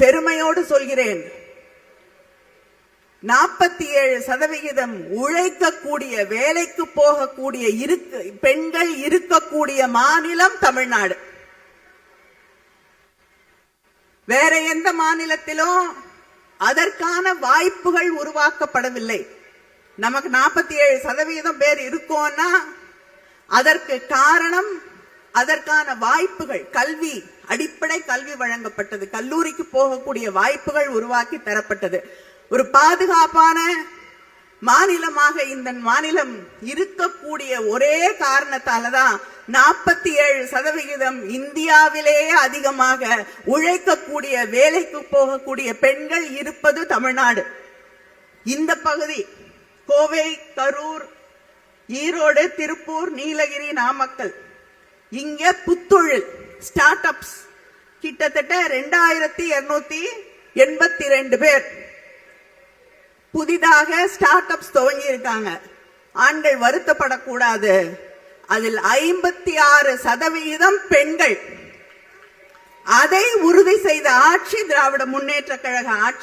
பெருமையோடு சொல்கிறேன். நாற்பத்தி ஏழு சதவிகிதம் உழைக்கக்கூடிய வேலைக்கு போகக்கூடிய இருக்கு பெண்கள் இருக்கக்கூடிய மாநிலம் தமிழ்நாடு. வேற எந்த மாநிலத்திலும் அதற்கான வாய்ப்புகள் உருவாக்கப்படவில்லை. நமக்கு நாற்பத்தி ஏழு சதவீதம் பேர் இருக்கோம்னா அதற்கு காரணம் அதற்கான வாய்ப்புகள் கல்வி அடிப்படை கல்வி வழங்கப்பட்டது. கல்லூரிக்கு போகக்கூடிய வாய்ப்புகள் உருவாக்கி தரப்பட்டது. ஒரு பாதுகாப்பான மாநிலமாக இந்த மாநிலம் இருக்கக்கூடிய ஒரே காரணத்தால தான் நாற்பத்தி ஏழு சதவிகிதம் இந்தியாவிலேயே அதிகமாக உழைக்கக்கூடிய வேலைக்கு போகக்கூடிய பெண்கள் இருப்பது தமிழ்நாடு. இந்த பகுதி கோவை கரூர் ஈரோடு திருப்பூர் நீலகிரி நாமக்கல். இங்க புத்தொழில் ஸ்டார்ட் அப்ஸ் கிட்டத்தட்ட ரெண்டாயிரத்தி இருநூத்தி எண்பத்தி ரெண்டு பேர் புதிதாக ஸ்டார்ட் அப்ஸ் துவங்கி இருக்காங்க ஆண்கள் வருத்தப்படக்கூடாது. அதில் ஐம்பத்தி ஆறு சதவிகிதம் பெண்கள். அதை உறுதி செய்த ஆட்சி திராவிட முன்னேற்ற கழக ஆட்சி